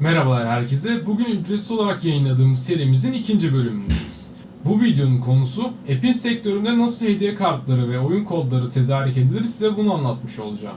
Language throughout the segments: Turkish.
Merhabalar herkese. Bugün ücretsiz olarak yayınladığımız serimizin ikinci bölümündeyiz. Bu videonun konusu App'in sektöründe nasıl hediye kartları ve oyun kodları tedarik edilir size bunu anlatmış olacağım.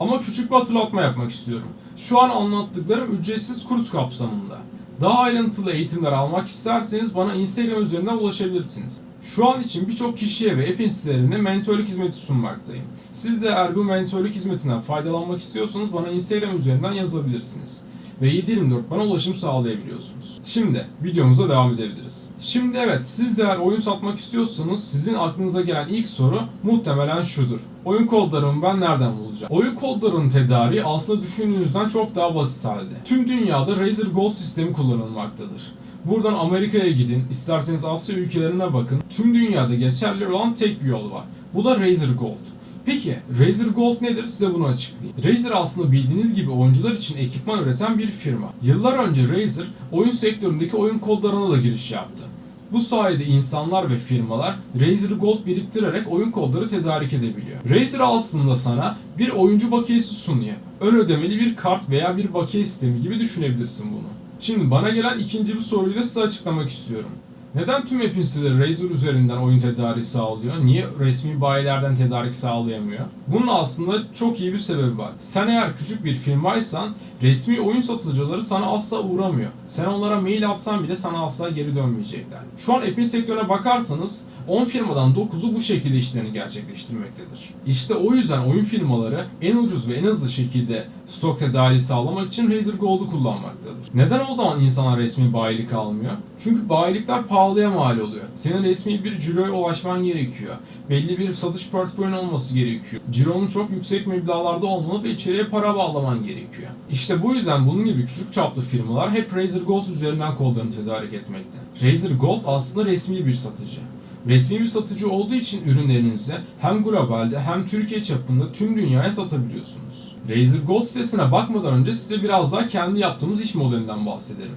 Ama küçük bir hatırlatma yapmak istiyorum. Şu an anlattıklarım ücretsiz kurs kapsamında. Daha ayrıntılı eğitimler almak isterseniz bana Instagram üzerinden ulaşabilirsiniz. Şu an için birçok kişiye ve App'in sitelerine mentörlük hizmeti sunmaktayım. Siz de eğer bu mentörlük hizmetinden faydalanmak istiyorsanız bana Instagram üzerinden yazabilirsiniz ve 7/24 bana ulaşım sağlayabiliyorsunuz. Şimdi videomuza devam edebiliriz. Şimdi evet siz de eğer oyun satmak istiyorsanız sizin aklınıza gelen ilk soru muhtemelen şudur. Oyun kodlarımı ben nereden bulacağım? Oyun kodlarının tedariği aslında düşündüğünüzden çok daha basit halde. Tüm dünyada Razer Gold sistemi kullanılmaktadır. Buradan Amerika'ya gidin, isterseniz Asya ülkelerine bakın. Tüm dünyada geçerli olan tek bir yol var. Bu da Razer Gold. Peki Razer Gold nedir size bunu açıklayayım. Razer aslında bildiğiniz gibi oyuncular için ekipman üreten bir firma. Yıllar önce Razer oyun sektöründeki oyun kodlarına da giriş yaptı. Bu sayede insanlar ve firmalar Razer Gold biriktirerek oyun kodları tedarik edebiliyor. Razer aslında sana bir oyuncu bakiyesi sunuyor. Ön ödemeli bir kart veya bir bakiye sistemi gibi düşünebilirsin bunu. Şimdi bana gelen ikinci bir soruyu da size açıklamak istiyorum. Neden tüm app'in siteleri Razer üzerinden oyun tedariği sağlıyor? Niye resmi bayilerden tedarik sağlayamıyor? Bunun aslında çok iyi bir sebebi var. Sen eğer küçük bir firmaysan resmi oyun satıcıları sana asla uğramıyor. Sen onlara mail atsan bile sana asla geri dönmeyecekler. Şu an app'in sektörüne bakarsanız 10 firmadan 9'u bu şekilde işlerini gerçekleştirmektedir. İşte o yüzden oyun firmaları en ucuz ve en hızlı şekilde stok tedariği sağlamak için Razer Gold'u kullanmaktadır. Neden o zaman insanlar resmi bayilik almıyor? Çünkü bayilikler pahalıya mal oluyor. Senin resmi bir ciroya ulaşman gerekiyor. Belli bir satış portföyün olması gerekiyor. Cironun çok yüksek meblağlarda olmalı ve içeriye para bağlaman gerekiyor. İşte bu yüzden bunun gibi küçük çaplı firmalar hep Razer Gold üzerinden kodlarını tedarik etmekte. Razer Gold aslında resmi bir satıcı. Resmi bir satıcı olduğu için ürünlerinizi hem globalde hem Türkiye çapında tüm dünyaya satabiliyorsunuz. Razer Gold sitesine bakmadan önce size biraz daha kendi yaptığımız iş modelinden bahsedelim.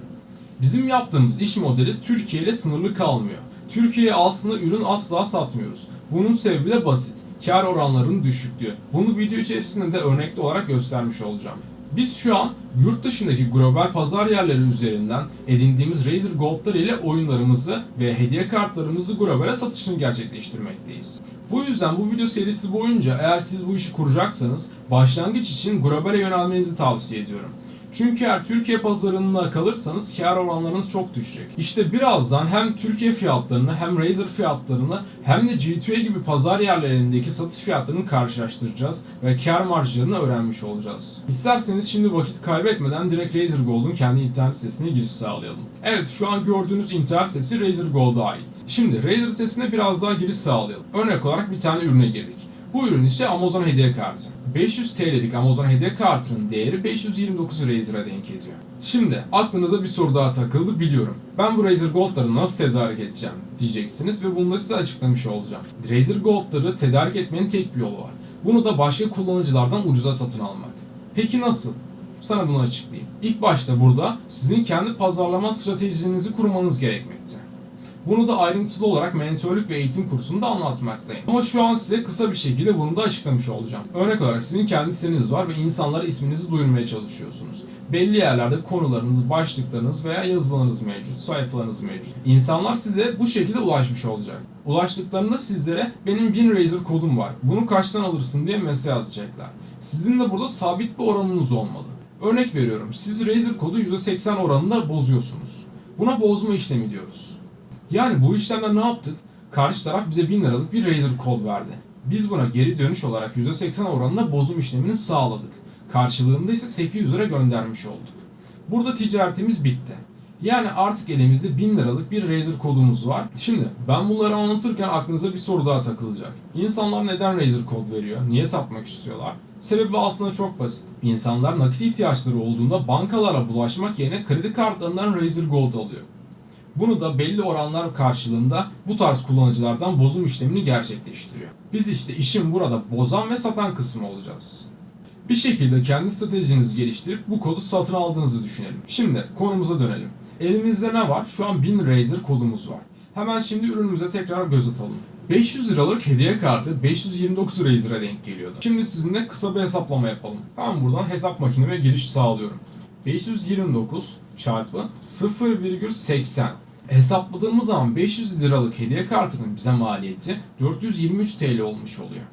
Bizim yaptığımız iş modeli Türkiye ile sınırlı kalmıyor. Türkiye'ye aslında ürün asla satmıyoruz. Bunun sebebi de basit. Kar oranlarının düşüklüğü. Bunu video içerisinde de örnekli olarak göstermiş olacağım. Biz şu an yurt dışındaki global pazar yerleri üzerinden edindiğimiz Razer Gold'lar ile oyunlarımızı ve hediye kartlarımızı globale satışını gerçekleştirmekteyiz. Bu yüzden bu video serisi boyunca eğer siz bu işi kuracaksanız başlangıç için globale yönelmenizi tavsiye ediyorum. Çünkü eğer Türkiye pazarında kalırsanız kar oranlarınız çok düşecek. İşte birazdan hem Türkiye fiyatlarını hem Razer fiyatlarını hem de G2A gibi pazar yerlerindeki satış fiyatlarını karşılaştıracağız ve kar marjlarını öğrenmiş olacağız. İsterseniz şimdi vakit kaybetmeden direkt Razer Gold'un kendi internet sitesine giriş sağlayalım. Evet şu an gördüğünüz internet sitesi Razer Gold'a ait. Şimdi Razer sitesine biraz daha giriş sağlayalım. Örnek olarak bir tane ürüne girdik. Bu ürün ise Amazon hediye kartı. 500 TL'lik Amazon hediye kartının değeri 529 Razer'a denk ediyor. Şimdi aklınıza bir soru daha takıldı biliyorum. Ben bu Razer Gold'ları nasıl tedarik edeceğim diyeceksiniz ve bunu da size açıklamış olacağım. Razer Gold'ları tedarik etmenin tek bir yolu var. Bunu da başka kullanıcılardan ucuza satın almak. Peki nasıl? Sana bunu açıklayayım. İlk başta burada sizin kendi pazarlama stratejinizi kurmanız gerekmekte. Bunu da ayrıntılı olarak mentörlük ve eğitim kursunda anlatmaktayım. Ama şu an size kısa bir şekilde bunu da açıklamış olacağım. Örnek olarak sizin kendi siteniz var ve insanlara isminizi duyurmaya çalışıyorsunuz. Belli yerlerde konularınız, başlıklarınız veya yazılarınız mevcut, sayfalarınız mevcut. İnsanlar size bu şekilde ulaşmış olacak. Ulaştıklarında sizlere benim 1000 Razer kodum var. Bunu kaçtan alırsın diye mesaj atacaklar. Sizin de burada sabit bir oranınız olmalı. Örnek veriyorum. Siz Razer kodu %80 oranında bozuyorsunuz. Buna bozma işlemi diyoruz. Yani bu işlemde ne yaptık? Karşı taraf bize 1000 liralık bir Razer kod verdi. Biz buna geri dönüş olarak %80 oranında bozum işlemini sağladık. Karşılığında ise 800 lira göndermiş olduk. Burada ticaretimiz bitti. Yani artık elimizde 1000 liralık bir Razer kodumuz var. Şimdi ben bunları anlatırken aklınıza bir soru daha takılacak. İnsanlar neden Razer kod veriyor? Niye satmak istiyorlar? Sebebi aslında çok basit. İnsanlar nakit ihtiyaçları olduğunda bankalara bulaşmak yerine kredi kartlarından Razer Gold alıyor. Bunu da belli oranlar karşılığında bu tarz kullanıcılardan bozum işlemini gerçekleştiriyor. Biz işte işin burada bozan ve satan kısmı olacağız. Bir şekilde kendi stratejinizi geliştirip bu kodu satın aldığınızı düşünelim. Şimdi konumuza dönelim. Elimizde ne var? Şu an 1000 Razer kodumuz var. Hemen şimdi ürünümüze tekrar göz atalım. 500 liralık hediye kartı 529 Razer'a denk geliyordu. Şimdi sizinle kısa bir hesaplama yapalım. Ben buradan hesap makineme giriş sağlıyorum. 529 çarpı 0,80 hesapladığımız zaman 500 liralık hediye kartının bize maliyeti 423 TL olmuş oluyor.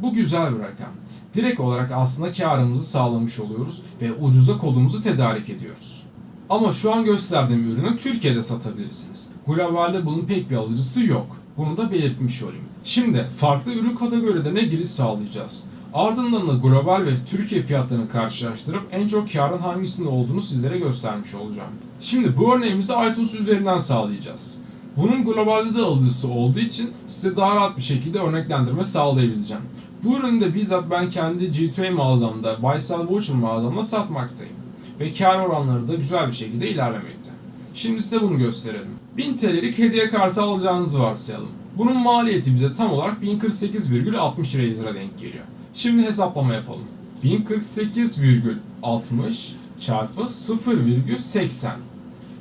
Bu güzel bir rakam. Direkt olarak aslında karımızı sağlamış oluyoruz ve ucuza kodumuzu tedarik ediyoruz. Ama şu an gösterdiğim ürünü Türkiye'de satabilirsiniz. Globalde bunun pek bir alıcısı yok. Bunu da belirtmiş olayım. Şimdi farklı ürün kategorilerine giriş sağlayacağız. Ardından da global ve Türkiye fiyatlarını karşılaştırıp en çok karın hangisinde olduğunu sizlere göstermiş olacağım. Şimdi bu örneğimizi iTunes üzerinden sağlayacağız. Bunun globalde de alıcısı olduğu için size daha rahat bir şekilde örneklendirme sağlayabileceğim. Bu ürünü de bizzat ben kendi G2A mağazamda, Buy Sell Voucher mağazamda satmaktayım. Ve kar oranları da güzel bir şekilde ilerlemekte. Şimdi size bunu gösterelim. 1000 TL'lik hediye kartı alacağınızı varsayalım. Bunun maliyeti bize tam olarak 1048,60 Razer'a denk geliyor. Şimdi hesaplama yapalım. 1048,60 çarpı 0,80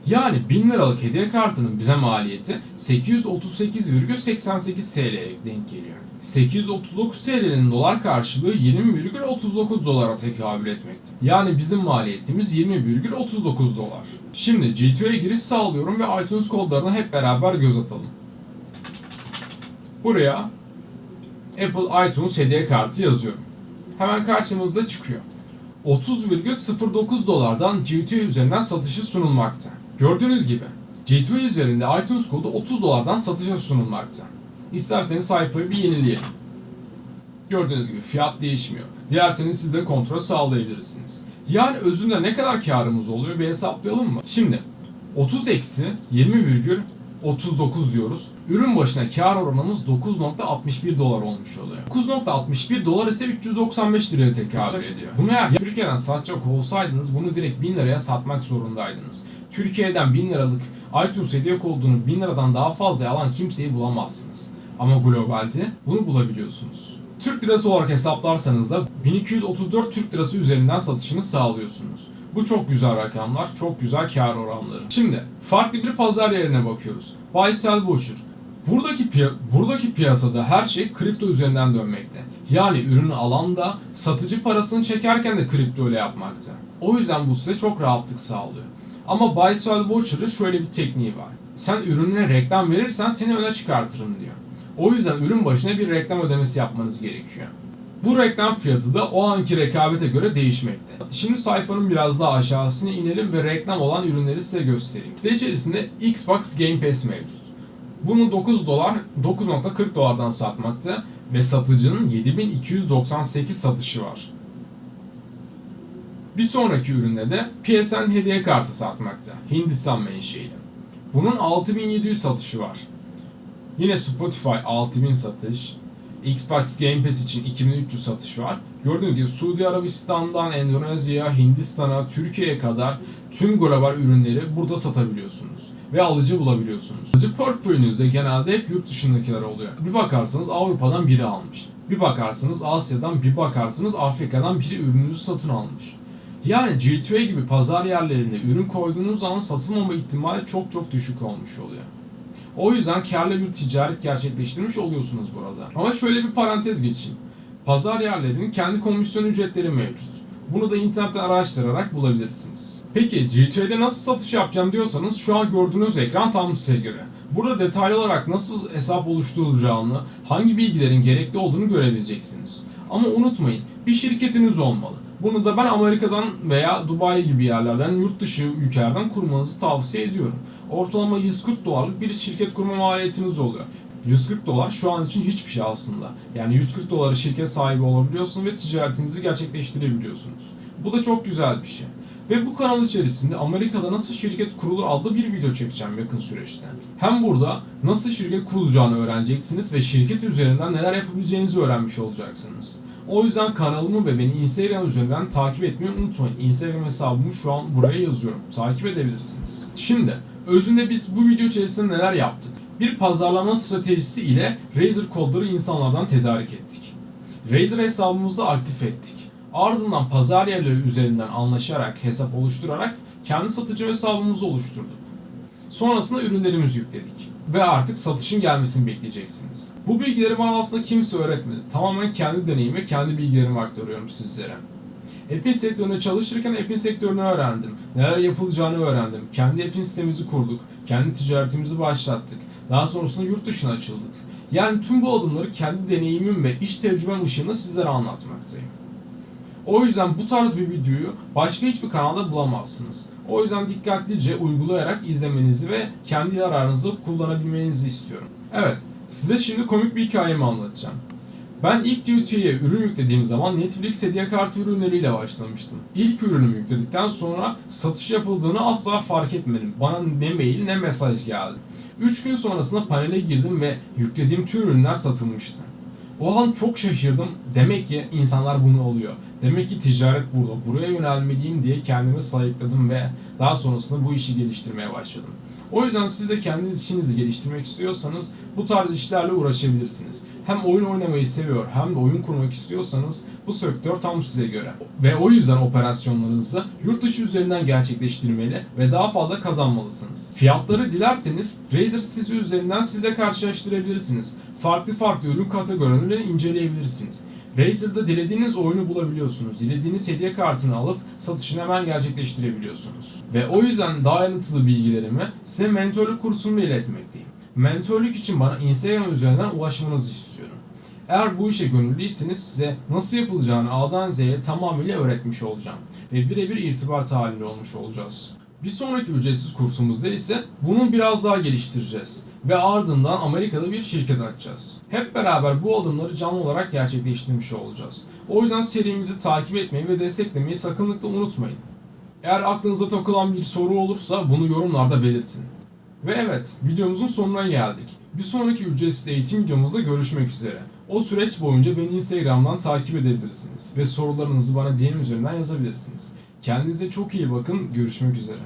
yani 1000 liralık hediye kartının bize maliyeti 838,88 TL'ye denk geliyor. 839 TL'nin dolar karşılığı 20,39 dolara tekabül etmekte. Yani bizim maliyetimiz 20,39 dolar. Şimdi G2'ye giriş sağlıyorum ve iTunes kodlarına hep beraber göz atalım. Buraya Apple iTunes hediye kartı yazıyorum. Hemen karşımızda çıkıyor. 30,09 dolardan G2 üzerinden satışı sunulmakta. Gördüğünüz gibi G2 üzerinde iTunes kodu 30 dolardan satışa sunulmakta. İsterseniz sayfayı bir yenileyelim. Gördüğünüz gibi fiyat değişmiyor. Dilerseniz siz de kontrol sağlayabilirsiniz. Yani özünde ne kadar karımız oluyor bir hesaplayalım mı? Şimdi 30 eksi 20,39 diyoruz. Ürün başına kar oranımız 9.61 dolar olmuş oluyor. 9.61 dolar ise 395 liraya tekabül ediyor. Bunu eğer Türkiye'den satacak olsaydınız bunu direkt 1000 liraya satmak zorundaydınız. Türkiye'den 1000 liralık iTunes hediye kodunu 1000 liradan daha fazla alan kimseyi bulamazsınız. Ama globalde bunu bulabiliyorsunuz. Türk lirası olarak hesaplarsanız da 1234 Türk lirası üzerinden satışını sağlıyorsunuz. Bu çok güzel rakamlar, çok güzel kar oranları. Şimdi farklı bir pazar yerine bakıyoruz. Buy Sell Voucher. Buradaki, piya- buradaki piyasada her şey kripto üzerinden dönmekte. Yani ürünü alan da satıcı parasını çekerken de kripto ile yapmakta. O yüzden bu size çok rahatlık sağlıyor. Ama Buy Sell Voucher'ın şöyle bir tekniği var. Sen ürününe reklam verirsen seni öne çıkartırım diyor. O yüzden ürün başına bir reklam ödemesi yapmanız gerekiyor. Bu reklam fiyatı da o anki rekabete göre değişmekte. Şimdi sayfanın biraz daha aşağısına inelim ve reklam olan ürünleri size göstereyim. Site içerisinde Xbox Game Pass mevcut. Bunu 9 dolar, 9.40 dolardan satmakta ve satıcının 7298 satışı var. Bir sonraki üründe de PSN hediye kartı satmakta. Hindistan menşeili. Bunun 6700 satışı var. Yine Spotify 6000 satış. Xbox Game Pass için 2300 satış var. Gördüğünüz gibi Suudi Arabistan'dan Endonezya, Hindistan'a, Türkiye'ye kadar tüm global ürünleri burada satabiliyorsunuz. Ve alıcı bulabiliyorsunuz. Alıcı portföyünüzde genelde hep yurt dışındakiler oluyor. Bir bakarsanız Avrupa'dan biri almış. Bir bakarsınız Asya'dan, bir bakarsınız Afrika'dan biri ürününüzü satın almış. Yani G2A gibi pazar yerlerinde ürün koyduğunuz zaman satılmama ihtimali çok çok düşük olmuş oluyor. O yüzden karlı bir ticaret gerçekleştirmiş oluyorsunuz burada. Ama şöyle bir parantez geçeyim. Pazar yerlerinin kendi komisyon ücretleri mevcut. Bunu da internetten araştırarak bulabilirsiniz. Peki G2A'de nasıl satış yapacağım diyorsanız şu an gördüğünüz ekran tam size göre. Burada detaylı olarak nasıl hesap oluşturulacağını, hangi bilgilerin gerekli olduğunu görebileceksiniz. Ama unutmayın bir şirketiniz olmalı. Bunu da ben Amerika'dan veya Dubai gibi yerlerden, yurt dışı ülkelerden kurmanızı tavsiye ediyorum. Ortalama 140 dolarlık bir şirket kurma maliyetiniz oluyor. 140 dolar şu an için hiçbir şey aslında. Yani 140 doları şirket sahibi olabiliyorsunuz ve ticaretinizi gerçekleştirebiliyorsunuz. Bu da çok güzel bir şey. Ve bu kanal içerisinde Amerika'da nasıl şirket kurulur adlı bir video çekeceğim yakın süreçte. Hem burada nasıl şirket kurulacağını öğreneceksiniz ve şirket üzerinden neler yapabileceğinizi öğrenmiş olacaksınız. O yüzden kanalımı ve beni Instagram üzerinden takip etmeyi unutmayın. Instagram hesabımı şu an buraya yazıyorum. Takip edebilirsiniz. Şimdi özünde biz bu video içerisinde neler yaptık? Bir pazarlama stratejisi ile Razer kodları insanlardan tedarik ettik. Razer hesabımızı aktif ettik. Ardından pazar yerleri üzerinden anlaşarak, hesap oluşturarak kendi satıcı hesabımızı oluşturduk. Sonrasında ürünlerimizi yükledik. Ve artık satışın gelmesini bekleyeceksiniz. Bu bilgileri bana aslında kimse öğretmedi. Tamamen kendi deneyim ve kendi bilgilerimi aktarıyorum sizlere. App'in sektöründe çalışırken App'in sektörünü öğrendim. Neler yapılacağını öğrendim. Kendi App'in sitemizi kurduk. Kendi ticaretimizi başlattık. Daha sonrasında yurt dışına açıldık. Yani tüm bu adımları kendi deneyimim ve iş tecrübem ışığında sizlere anlatmaktayım. O yüzden bu tarz bir videoyu başka hiçbir kanalda bulamazsınız. O yüzden dikkatlice uygulayarak izlemenizi ve kendi yararınızı kullanabilmenizi istiyorum. Evet, size şimdi komik bir hikayemi anlatacağım. Ben ilk Duty'ye ürün yüklediğim zaman Netflix hediye kartı ürünleriyle başlamıştım. İlk ürünümü yükledikten sonra satış yapıldığını asla fark etmedim. Bana ne mail ne mesaj geldi. 3 gün sonrasında panele girdim ve yüklediğim tüm ürünler satılmıştı. O an çok şaşırdım. Demek ki insanlar bunu alıyor. Demek ki ticaret burada. Buraya yönelmeliyim diye kendimi sayıkladım ve daha sonrasında bu işi geliştirmeye başladım. O yüzden siz de kendiniz işinizi geliştirmek istiyorsanız bu tarz işlerle uğraşabilirsiniz. Hem oyun oynamayı seviyor hem de oyun kurmak istiyorsanız bu sektör tam size göre. Ve o yüzden operasyonlarınızı yurt dışı üzerinden gerçekleştirmeli ve daha fazla kazanmalısınız. Fiyatları dilerseniz Razer sitesi üzerinden siz de karşılaştırabilirsiniz. Farklı farklı ürün kategorilerini inceleyebilirsiniz. Razer'da dilediğiniz oyunu bulabiliyorsunuz. Dilediğiniz hediye kartını alıp satışını hemen gerçekleştirebiliyorsunuz. Ve o yüzden daha ayrıntılı bilgilerimi size mentörlük kursumda iletmekteyim. Mentörlük için bana Instagram üzerinden ulaşmanızı istiyorum. Eğer bu işe gönüllüyseniz size nasıl yapılacağını A'dan Z'ye tamamıyla öğretmiş olacağım. Ve birebir irtibat halinde olmuş olacağız. Bir sonraki ücretsiz kursumuzda ise bunu biraz daha geliştireceğiz. Ve ardından Amerika'da bir şirket açacağız. Hep beraber bu adımları canlı olarak gerçekleştirmiş olacağız. O yüzden serimizi takip etmeyi ve desteklemeyi sakınlıkla unutmayın. Eğer aklınıza takılan bir soru olursa bunu yorumlarda belirtin. Ve evet, videomuzun sonuna geldik. Bir sonraki ücretsiz eğitim videomuzda görüşmek üzere. O süreç boyunca beni Instagram'dan takip edebilirsiniz ve sorularınızı bana DM üzerinden yazabilirsiniz. Kendinize çok iyi bakın, görüşmek üzere.